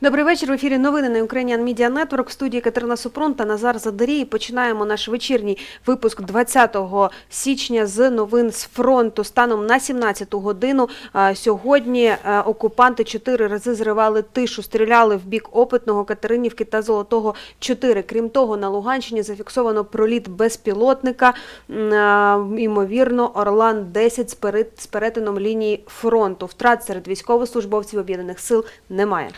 Добрий вечір. В ефірі новини на Ukrainian Media Network. В студії Катерина Супрун та Назар Задарій. Починаємо наш вечірній випуск 20 січня з новин з фронту. Станом на 17 годину сьогодні окупанти чотири рази зривали тишу, стріляли в бік Опитного, Катеринівки та Золотого 4. Крім того, на Луганщині зафіксовано проліт безпілотника, Орлан-10 з перет- з перетином лінії фронту. Втрат серед військовослужбовців об'єднаних сил немає.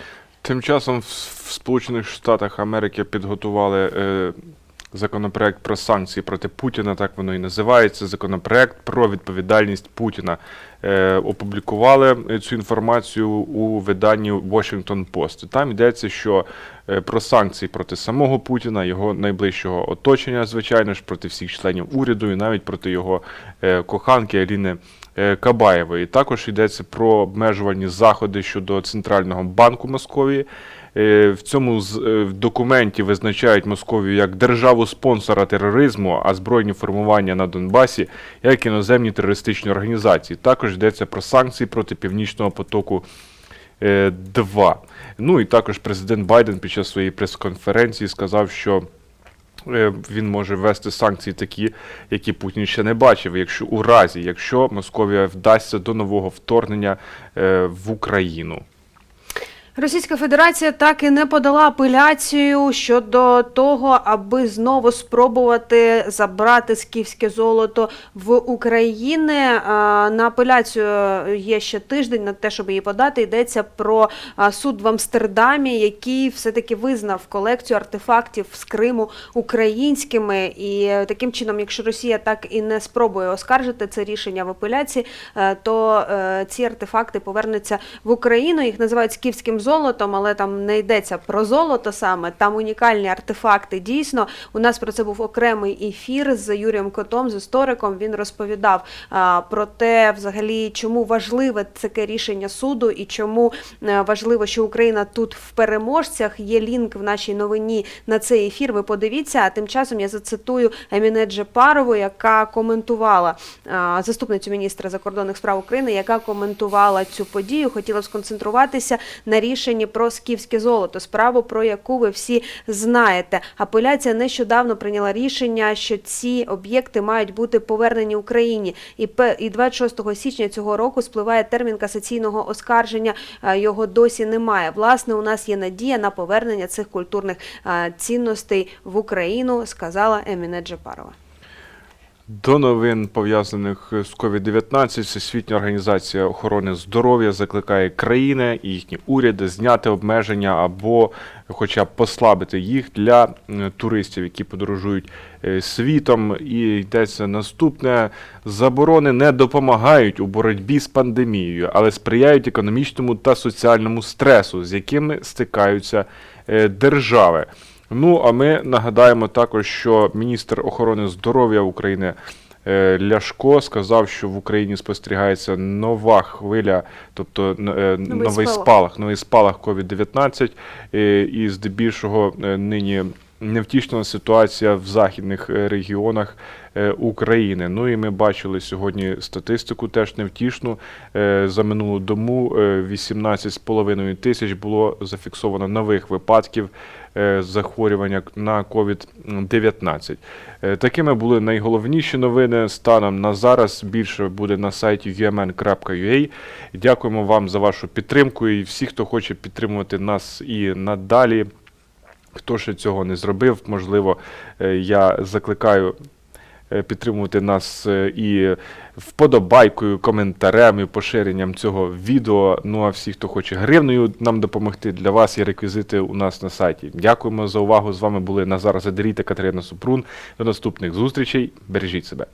Тим часом в Сполучених Штатах Америки підготували е, законопроект про санкції проти Путіна, так воно і називається. Законопроект про відповідальність Путіна. Е, опублікували цю інформацію у виданні Washington Post. Там йдеться, що е, про санкції проти самого Путіна, його найближчого оточення, звичайно ж, проти всіх членів уряду і навіть проти його е, коханки Аліни е, Кабаєвої. Також йдеться про обмежувальні заходи щодо Центрального банку Московії. Е, В цьому е, документі визначають Московію як державу спонсора тероризму, а збройні формування на Донбасі як іноземні терористичні організації. Також йдеться про санкції проти Північного потоку. 2. Ну і також президент Байден під час своєї прес-конференції сказав, що е, він може ввести санкції такі, які Путін ще не бачив, якщо у разі, якщо Московія вдасться до нового вторгнення е, в Україну. Російська Федерація так і не подала апеляцію щодо того, аби знову спробувати забрати скіфське золото в Україні. На апеляцію є ще тиждень на те, щоб її подати. Йдеться про суд в Амстердамі, який все-таки визнав колекцію артефактів з Криму українськими. І таким чином, якщо Росія так і не спробує оскаржити це рішення в апеляції, е, то е, ці артефакти повернуться в Україну. Їх називають скіфським золотом, але там не йдеться про золото саме. Там унікальні артефакти. Дійсно, у нас про це був окремий ефір з Юрієм Котом, з істориком. Він розповідав а, про те, взагалі, чому важливе таке рішення суду і чому е, важливо, що Україна тут в переможцях. Є лінк в нашій новині на цей ефір. Ви подивіться. А тим часом я зацитую Еміне Джепарову, яка коментувала а, заступницю міністра закордонних справ України, яка коментувала цю подію. Хотіла сконцентруватися на рішенні про скіфське золото, справу про яку ви всі знаєте. Апеляція нещодавно прийняла рішення, що ці об'єкти мають бути повернені Україні. І 26 січня цього року спливає термін касаційного оскарження. Його досі немає. Власне, у нас є надія на повернення цих культурних цінностей в Україну, сказала Еміне Джепарова. До новин пов'язаних з COVID-19 Всесвітня організація охорони здоров'я закликає країни і їхні уряди зняти обмеження або хоча б послабити їх для туристів, які подорожують е, світом. І йдеться наступне: заборони не допомагають у боротьбі з пандемією, але сприяють економічному та соціальному стресу, з якими стикаються е, держави. Ну, а ми нагадаємо також, що міністр охорони здоров'я України е, Ляшко сказав, що в Україні спостерігається нова хвиля, тобто е, новий спалах. спалах, новий спалах COVID-19, е, і здебільшого нині невтішна ситуація в західних е, регіонах е, України. Ну і ми бачили сьогодні статистику теж невтішну. Е, За минулу добу е, 18,5 тисяч було зафіксовано нових випадків захворювання на COVID-19. Е, Такими були найголовніші новини. Станом на зараз більше буде на сайті umn.ua. Дякуємо вам за вашу підтримку і всі, хто хоче підтримувати нас і надалі. Хто ще цього не зробив, можливо, е, я закликаю е, підтримувати нас е, і вподобайкою, коментарем і поширенням цього відео. Ну а всі, хто хоче гривнею нам допомогти, для вас є реквізити у нас на сайті. Дякуємо за увагу. З вами були Назар Задарій та Катерина Супрун. До наступних зустрічей. Бережіть себе.